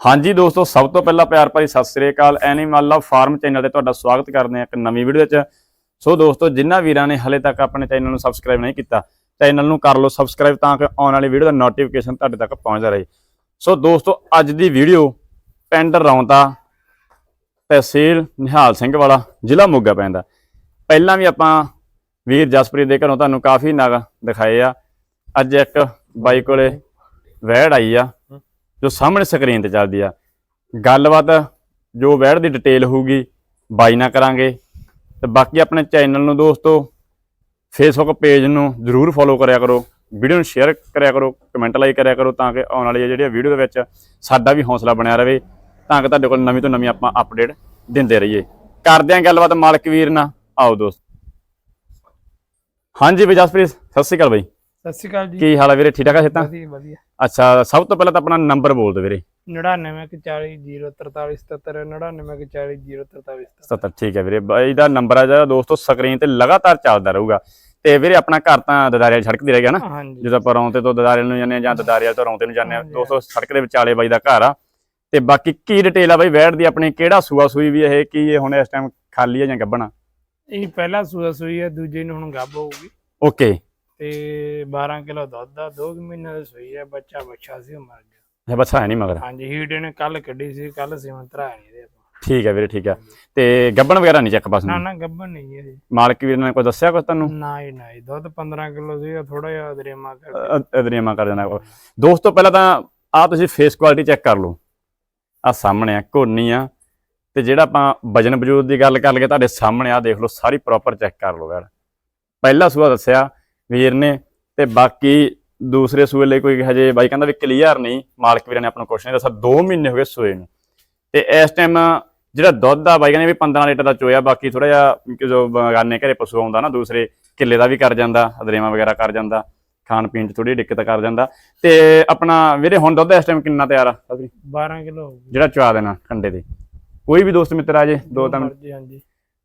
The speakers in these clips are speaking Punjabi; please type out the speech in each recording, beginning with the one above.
ਹਾਂਜੀ ਦੋਸਤੋ, ਸਭ ਤੋਂ ਪਹਿਲਾਂ ਪਿਆਰ ਭਰੀ ਸਤਿ ਸ੍ਰੀ ਅਕਾਲ। ਐਨੀਮਲ ਲਵ ਫਾਰਮ ਚੈਨਲ ਤੇ ਤੁਹਾਡਾ ਸਵਾਗਤ ਕਰਦੇ ਹਾਂ ਇੱਕ ਨਵੀਂ ਵੀਡੀਓ ਵਿੱਚ। ਸੋ ਦੋਸਤੋ ਜਿਨ੍ਹਾਂ ਵੀਰਾਂ ਨੇ ਹਲੇ ਤੱਕ ਆਪਣੇ ਚੈਨਲ ਨੂੰ ਸਬਸਕ੍ਰਾਈਬ ਨਹੀਂ ਕੀਤਾ ਚੈਨਲ ਨੂੰ ਕਰ ਲਓ ਸਬਸਕ੍ਰਾਈਬ ਤਾਂ ਕਿ ਆਉਣ ਵਾਲੀ ਵੀਡੀਓ ਦਾ ਨੋਟੀਫਿਕੇਸ਼ਨ ਤੁਹਾਡੇ ਤੱਕ ਪਹੁੰਚਦਾ ਰਹੇ। ਸੋ ਦੋਸਤੋ, ਅੱਜ ਦੀ ਵੀਡੀਓ ਪਿੰਡ ਰੌਂਤਾ ਤਹਿਸੀਲ ਨਿਹਾਲ ਸਿੰਘ ਵਾਲਾ, ਜ਼ਿਲ੍ਹਾ ਮੋਗਾ ਪੈਂਦਾ। ਪਹਿਲਾਂ ਵੀ ਆਪਾਂ ਵੀਰ ਜਸਪ੍ਰੀਤ ਦੇ ਘਰੋਂ ਤੁਹਾਨੂੰ ਕਾਫੀ ਨਗ ਦਿਖਾਏ ਆ। ਅੱਜ ਇੱਕ ਬਾਈ ਕੋਲੇ ਵੈੜ ਆਈ ਆ। ਜੋ ਸਾਹਮਣੇ ਸਕਰੀਨ ਤੇ ਚੱਲਦੀ ਆ। ਗੱਲਬਾਤ ਜੋ ਵੈੜ ਦੀ ਡਿਟੇਲ ਹੋਊਗੀ, ਬਾਈ ਨਾ ਕਰਾਂਗੇ। ਤੇ ਬਾਕੀ ਆਪਣੇ ਚੈਨਲ ਨੂੰ ਦੋਸਤੋ ਫੇਸਬੁੱਕ ਪੇਜ ਨੂੰ ਜਰੂਰ ਫੋਲੋ ਕਰਿਆ ਕਰੋ। ਵੀਡੀਓ ਨੂੰ ਸ਼ੇਅਰ ਕਰਿਆ ਕਰੋ ਕਮੈਂਟ ਲਾਈਕ ਕਰਿਆ ਕਰੋ ਤਾਂ ਕਿ ਆਉਣ ਵਾਲੀ ਜਿਹੜੀਆਂ ਵੀਡੀਓ ਦੇ ਵਿੱਚ ਸਾਡਾ ਵੀ ਹੌਸਲਾ ਬਣਿਆ ਰਵੇ ਤਾਂ ਕਿ ਤੁਹਾਡੇ ਕੋਲ ਨਵੀਂ ਤੋਂ ਨਵੀਂ ਆਪਾਂ ਅਪਡੇਟ ਦਿੰਦੇ ਰਹੀਏ। ਕਰਦੇ ਆਂ ਗੱਲਬਾਤ ਮਾਲਕ ਵੀਰ ਨਾਲ। ਆਓ ਦੋਸਤ। ਹਾਂਜੀ ਬਈ ਜਸਪ੍ਰੀਤ, ਸਤਿ ਸ਼੍ਰੀ ਅਕਾਲ ਬਾਈ। ਸਤਿ ਸ਼੍ਰੀ ਅਕਾਲ ਜੀ। ਕੀ ਹਾਲ ਆ ਵੀਰੇ? ਠੀਕ ਠਾਕ ਆ ਸਿੱਤਾ ਵਧੀਆ ਵਧੀਆ। ਅੱਛਾ ਸਭ ਤੋਂ ਪਹਿਲਾਂ ਤਾਂ ਆਪਣਾ ਨੰਬਰ ਬੋਲ ਦਿਓ ਵੀਰੇ। 9940437099 77 ਠੀਕ ਹੈ ਵੀਰੇ। ਬਾਈ ਦਾ ਨੰਬਰ ਆ ਜਿਹੜਾ ਦੋਸਤੋ ਸਕਰੀਨ ਤੇ ਲਗਾਤਾਰ ਚੱਲਦਾ ਰਹੂਗਾ। ਤੇ ਵੀਰੇ ਆਪਣਾ ਘਰ ਤਾਂ ਦਦਾਰਿਆਂ ਸੜਕ ਦੀ ਰਹਿ ਗਿਆ ਨਾ? ਜਦੋਂ ਆਪਾਂ ਰੌਂਤੇ ਤੋਂ ਦਦਾਰਿਆਂ ਨੂੰ ਜਾਂਦੇ ਹਾਂ ਜਾਂ ਦਦਾਰਿਆਂ ਤੋਂ ਰੌਂਤੇ ਨੂੰ ਜਾਂਦੇ ਹਾਂ ਹਾਂਜੀ, ਦੋਸਤੋ ਸੜਕ ਦੇ ਵਿਚਾਲੇ ਬਾਈ ਦਾ ਘਰ ਆ। ਤੇ ਬਾਕੀ ਕੀ ਡਿਟੇਲ ਆ ਬਾਈ? ਵੈੜ ਦੀ ਆਪਣੀ ਕਿਹੜਾ ਸੂਆ ਸੂਈ ਵੀ ਇਹ ਕੀ ਇਹ ਹੁਣ ਇਸ ਟਾਈਮ ਖਾਲੀ ਆ ਜਾਂ ਗੱਬਣਾ ਇਹ ਪਹਿਲਾ ਸੂਆ ਸੂਈ ਹੈ ਦੂਜੇ ਨੂੰ ਹੁਣ ਗੱਭ ਹੋਊਗੀ। ਓਕੇ ਤੇ 12 ਕਿਲੋ ਦੁੱਧ ਦਾ 2 ਮਹੀਨੇ ਦੀ ਸੂਈ ਹੈ ਬੱਚਾ ਬੱਚਾ ਸੀ ਉਹ ਮਰ ਗਿਆ। ਇਹ ਬੱਚਾ ਹੈ ਨਹੀਂ ਮਗਰ? ਹਾਂਜੀ ਹੀਟ ਇਹਨੇ ਕੱਲ ਕੱਢੀ ਸੀ ਕੱਲ ਸਿਮੰਤਰਾ ਨਹੀਂ ਇਹਦੇ ਆਪਾਂ ਠੀਕ ਹੈ ਵੀਰੇ ਠੀਕ ਹੈ। ਤੇ ਗੱਬਣ ਵਗੈਰਾ ਨਹੀਂ ਚੱਕ ਬਸ ਨਾ ਨਾ ਗੱਭਣ ਨਹੀਂ ਹੈ ਮਾਲਕ ਵੀਰ ਨੇ ਕੋਈ ਦੱਸਿਆ ਕੁਝ ਤੁਹਾਨੂੰ? ਨਾ ਹੀ ਨਾ ਹੀ ਦੁੱਧ 15 ਕਿਲੋ ਸੀ ਥੋੜਾ ਜਿਹਾ ਦਰੇਮਾ ਕਰ ਅਦਰੀਮਾ ਕਰ ਦੇਣਾ। ਦੋਸਤੋ ਪਹਿਲਾਂ ਤਾਂ ਆ ਤੁਸੀਂ ਫੇਸ ਕੁਆਲਿਟੀ ਚੈੱਕ ਕਰ ਲਓ। ਆ ਸਾਹਮਣੇ ਆ ਘੋਨੀ ਆ। ਤੇ ਜਿਹੜਾ ਆਪਾਂ ਵਜਨ ਵਜੂਦ ਦੀ ਗੱਲ ਕਰ ਲਈਏ ਤੁਹਾਡੇ ਸਾਹਮਣੇ ਆ ਦੇਖ ਲਓ ਸਾਰੀ ਪ੍ਰੋਪਰ ਚੈੱਕ ਕਰ ਲਓ ਯਾਰ। ਪਹਿਲਾ ਸੂਆ ਦੱਸਿਆ ਵੀਰ ਨੇ ਤੇ ਬਾਕੀ ਦੂਸਰੇ ਸੂਏ ਲਈ ਕੋਈ ਹਜੇ ਬਾਈ ਕਹਿੰਦਾ ਵੀ ਕਲੀਅਰ ਨਹੀਂ ਮਾਲਕ ਵੀਰਾਂ ਨੇ ਆਪਣਾ ਕੁਐਸਚਨ ਦੱਸਿਆ 2 ਮਹੀਨੇ ਹੋ ਗਏ ਸੂਏ ਨੂੰ। ਤੇ ਇਸ ਟਾਈਮ ਜਿਹੜਾ ਦੁੱਧ ਆ ਬਾਈ ਕਹਿੰਦੇ ਵੀ 15 ਲੀਟਰ ਦਾ ਚੋਇਆ ਬਾਕੀ ਥੋੜਾ ਜਿਹਾ ਜੋ ਬਗਾਨੇ ਘਰੇ ਪਸ਼ੂ ਆਉਂਦਾ ਨਾ ਦੂਸਰੇ ਕਿੱਲੇ ਦਾ ਵੀ ਕਰ ਜਾਂਦਾ ਅਦਰੇਵਾ ਵਗੈਰਾ ਕਰ ਜਾਂਦਾ ਖਾਣ ਪੀਣ 'ਚ ਥੋੜੀ ਦਿੱਕਤ ਕਰ ਜਾਂਦਾ। ਤੇ ਆਪਣਾ ਵੀਰੇ ਹੁਣ ਦੁੱਧ ਇਸ ਟਾਈਮ ਕਿੰਨਾ ਤਿਆਰ ਆ? ਸਤਿ 12 ਕਿਲੋ ਜਿਹੜਾ ਚਵਾ ਦੇਣਾ ਕੰਡੇ ਦੇ ਕੋਈ ਵੀ ਦੋਸਤ ਮਿੱਤਰ ਆ ਜੇ ਦੋ ਤਾਂ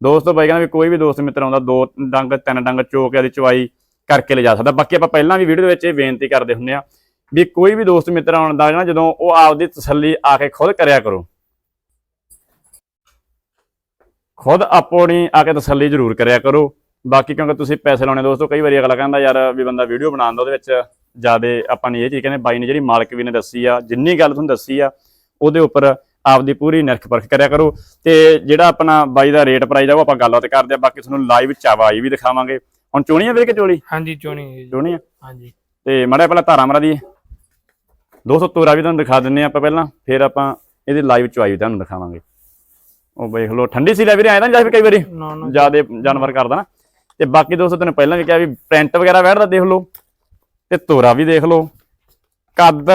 ਦੋਸਤੋ ਬਾਈ ਕਹਿੰਦਾ ਵੀ ਕੋਈ ਵੀ ਦੋਸਤ ਮਿੱਤਰ ਆਉਂਦਾ ਦੋ ਡੰਗ ਤਿੰਨ ਡੰਗ ਚੋ ਕੇ ਆਦੀ ਚਵਾਈ ਕਰਕੇ ਲਿਜਾ ਸਕਦਾ। ਬਾਕੀ ਆਪਾਂ ਪਹਿਲਾਂ ਵੀ ਵੀਡੀਓ ਦੇ ਵਿੱਚ ਇਹ ਬੇਨਤੀ ਕਰਦੇ ਹੁੰਦੇ ਆ ਵੀ ਕੋਈ ਵੀ ਦੋਸਤ ਮਿੱਤਰ ਆਉਣ ਦਾ ਨਾ, ਜਦੋਂ ਉਹ ਆਪਦੀ ਤਸੱਲੀ ਆ ਕੇ ਖੁਦ ਕਰਿਆ ਕਰੋ। ਖੁਦ ਆਪਣੀ ਆ ਕੇ ਤਸੱਲੀ ਜ਼ਰੂਰ ਕਰਿਆ ਕਰੋ। ਬਾਕੀ ਕਿਉਂਕਿ ਤੁਸੀਂ ਪੈਸੇ ਲਾਉਣੇ ਦੋਸਤੋ, ਕਈ ਵਾਰੀ ਅਗਲਾ ਕਹਿੰਦਾ, ਯਾਰ ਵੀ ਬੰਦਾ ਵੀਡੀਓ ਬਣਾਉਂਦਾ ਉਹਦੇ ਵਿੱਚ ਜ਼ਿਆਦਾ ਆਪਾਂ ਨੇ ਇਹ ਚੀਜ਼ ਕਹਿੰਦੇ, ਬਾਈ ਨੇ ਜਿਹੜੀ ਮਾਲਕ ਵੀ ਨੇ ਦੱਸੀ ਆ, ਜਿੰਨੀ ਗੱਲ ਤੁਹਾਨੂੰ ਦੱਸੀ ਆ, ਉਹਦੇ ਉੱਪਰ ਆਪਦੀ ਪੂਰੀ ਨਿਰਖ ਪਰਖ ਕਰਿਆ ਕਰੋ। ਤੇ ਜਿਹੜਾ ਆਪਣਾ ਬਾਈ ਦਾ ਰੇਟ ਪ੍ਰਾਈਸ ਆ, ਉਹ ਆਪਾਂ ਗੱਲਬਾਤ ਕਰਦੇ ਆ। ਬਾਕੀ ਤੁਹਾਨੂੰ ਲਾਈਵ ਚਾਵਾਈ ਵੀ ਦਿਖਾਵਾਂਗੇ। ਹੁਣ ਚੋਣੀ ਆ ਵੀਰੇ ਕਿ ਚੋਲੀ? ਹਾਂਜੀ ਚੋਣੀ ਹੈ ਜੀ। ਚੋਣੀ ਆ? ਹਾਂਜੀ। ਤੇ ਮੜਾ ਪਹਿਲਾਂ ਧਾਰਾ ਮਰਾ ਦੀ ਦੋਸਤੋ ਤੋਰਾ ਵੀ ਤੁਹਾਨੂੰ ਦਿਖਾ ਦਿੰਨੇ ਆਪਾਂ ਪਹਿਲਾਂ ਫਿਰ ਆਪਾਂ ਇਹਦੀ ਲਾਈਵ ਚਵਾਈ ਵੀ ਤੁਹਾਨੂੰ ਦਿਖਾਵਾਂਗੇ। ਉਹ ਵੇਖ ਲਓ ਠੰਡੀ ਸੀ ਲੈ ਵੀਰੇ ਆਇਆ ਤਾਂ ਜਾਂ ਫਿਰ ਕਈ ਵਾਰੀ? ਨਾ ਨਾ। ਜਿਆਦੇ ਜਾਨਵਰ ਕਰਦਾ ਨਾ। ਤੇ ਬਾਕੀ ਦੋਸਤੋ ਤੈਨੂੰ ਪਹਿਲਾਂ ਵੀ ਕਿਹਾ ਵੀ ਪ੍ਰਿੰਟ ਵਗੈਰਾ ਬੈਠਦਾ ਦੇਖ ਲਓ। ਤੇ ਤੋਰਾ ਵੀ ਦੇਖ ਲਓ। ਕੱਦ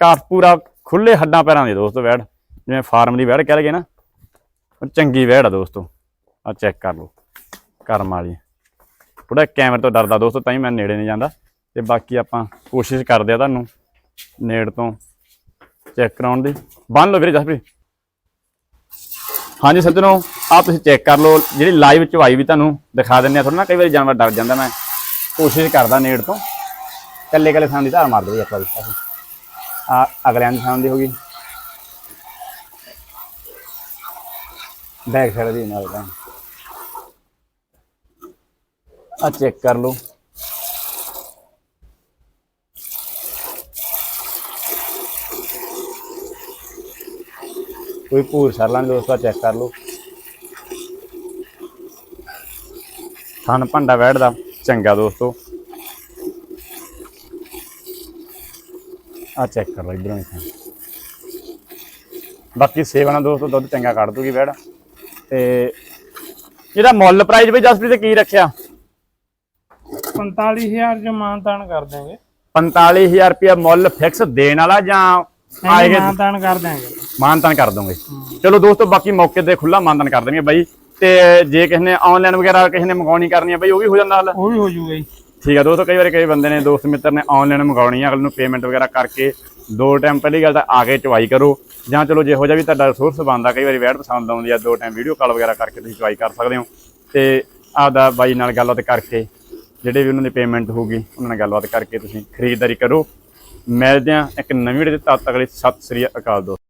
ਕਾਫ ਪੂਰਾ ਖੁੱਲੇ ਹੱਡਾਂ ਪੈਰਾਂ ਦੀ ਦੋਸਤੋ ਵੈੜ ਜਿਵੇਂ ਫਾਰਮ ਦੀ ਵੈੜ ਕਹਿ ਲਗੇ ਨਾ। ਚੰਗੀ ਵੈੜ ਆ ਦੋਸਤੋ। ਆ ਚੈੱਕ ਕਰ ਲਓ। ਕਰਮ ਵਾਲੀ। ਥੋੜਾ ਕੈਮਰੇ ਤੋਂ ਡਰਦਾ ਦੋਸਤੋ, ਤਾਂ ਹੀ ਮੈਂ ਨੇੜੇ ਨਹੀਂ ਜਾਂਦਾ। ਤੇ ਬਾਕੀ ਆਪਾਂ ਕੋਸ਼ਿਸ਼ ਕਰਦੇ ਆ ਤੁਹਾਨੂੰ ਨੇੜ ਤੋਂ ਚੈੱਕ ਕਰਾਉਣ ਦੀ। ਬੰਨ ਲਓ ਵੀਰੇ ਜਸਪ੍ਰੀਤ। ਹਾਂਜੀ ਸੱਜਣੋ, ਆਹ ਤੁਸੀਂ ਚੈੱਕ ਕਰ ਲਓ। ਜਿਹੜੀ ਲਾਈਵ ਚਵਾਈ ਵੀ ਤੁਹਾਨੂੰ ਦਿਖਾ ਦਿੰਨੇ ਆ ਥੋੜਾ ਨਾ ਕਈ ਵਾਰੀ ਜਾਨਵਰ ਡਰ ਜਾਂਦਾ, ਮੈਂ ਕੋਸ਼ਿਸ਼ ਕਰਦਾ ਨੇੜ ਤੋਂ। ਕੱਲੇ ਕੱਲੇ ਥਾਂ ਦੀ ਧਾਰ ਮਾਰ ਦਿਓ ਇੱਕ ਵਾਰੀ। ਆ ਅਗਲਿਆਂ ਦੀ ਥਾਂ ਦੀ ਹੋ ਗਈ। ਬੈਕ ਸਾਈਡ ਦੀ ਨਾਲ ਤਾਂ ਆ ਚੈੱਕ ਕਰ ਲਓ। ਕੋਈ ਭੂਰ ਸਰਲਾਂ ਦੋਸਤੋ ਚੈੱਕ ਕਰ ਲਓ। ਥਣ ਭੰਡਾ ਬੈਠਦਾ, ਚੰਗਾ ਦੋਸਤੋ। ਆ ਚੈੱਕ ਕਰ ਲਓ, ਇਧਰੋਂ ਹੀ ਬਾਕੀ ਸੇਵਾ ਨਾਲ ਦੋਸਤੋ, ਦੁੱਧ ਚੰਗਾ ਕੱਢ ਦੂਗੀ ਬੈੜ ਤੇ ਇਹਦਾ ਮੁੱਲ ਪ੍ਰਾਈਸ ਵੀ ਜਸਪ੍ਰੀਤ ਕੀ ਰੱਖਿਆ? 45000 ਚ ਮਾਨਤਾਨ ਕਰ ਦਾਂਗੇ 45000 ਰੁਪਇਆ ਮੁੱਲ ਫਿਕਸ ਦੇਣ ਵਾਲਾ ਜਾਂ ਆਏਗੇ? ਮਾਨਤਾਨ ਕਰ ਦਾਂਗੇ ਮਾਨਤਨ ਕਰ ਦੋਗੇ। ਚਲੋ ਦੋਸਤੋ ਬਾਕੀ ਮੌਕੇ ਤੇ ਖੁੱਲਾ ਮਾਨਤਨ ਕਰ ਦੇਣਗੇ ਬਾਈ। ਤੇ ਜੇ ਕਿਸੇ ਨੇ ਆਨਲਾਈਨ ਵਗੈਰਾ ਕਿਸੇ ਨੇ ਮੰਗਾਉਣੀ ਕਰਨੀ ਹੈ ਬਾਈ ਉਹ ਵੀ ਹੋ ਜਾਂਦਾ ਹੱਲ ਉਹ ਵੀ ਹੋ ਜੂਗਾ ਜੀ। ਠੀਕ ਆ ਦੋਸਤੋ ਕਈ ਵਾਰੀ ਕਈ ਬੰਦੇ ਨੇ ਦੋਸਤ ਮਿੱਤਰ ਨੇ ਆਨਲਾਈਨ ਮੰਗਾਉਣੀ ਆ ਅਗਲੇ ਨੂੰ ਪੇਮੈਂਟ ਵਗੈਰਾ ਕਰਕੇ ਦੋ ਟਾਈਮ ਪਹਿਲੀ ਗੱਲ ਤਾਂ ਆ ਕੇ ਚਵਾਈ ਕਰੋ। ਜਾਂ ਚਲੋ ਜਿਹੋ ਜਿਹਾ ਵੀ ਤੁਹਾਡਾ ਰਿਸੋਰਸ ਕਈ ਵਾਰੀ ਵੈਡ ਪਸੰਦ ਆਉਂਦੀ ਆ ਦੋ ਟਾਈਮ ਵੀਡੀਓ ਕਾਲ ਵਗੈਰਾ ਕਰਕੇ ਤੁਸੀਂ ਚਵਾਈ ਕਰ ਸਕਦੇ ਹੋ। ਤੇ ਆਪਦਾ ਬਾਈ ਨਾਲ ਗੱਲਬਾਤ ਕਰਕੇ ਜਿਹੜੇ ਵੀ ਉਹਨਾਂ ਦੀ ਪੇਮੈਂਟ ਹੋਊਗੀ, ਉਹਨਾਂ ਨਾਲ ਗੱਲਬਾਤ ਕਰਕੇ ਤੁਸੀਂ ਖਰੀਦਦਾਰੀ ਕਰੋ। ਮਿਲਦੇ ਆ ਇੱਕ ਨਵੀਂ ਵੀਡੀਓ ਦੇ ਤਦ ਤੱਕ ਲਈ ਸਤਿ ਸ੍ਰੀ ਅਕਾਲ ਦੋਸਤੋ।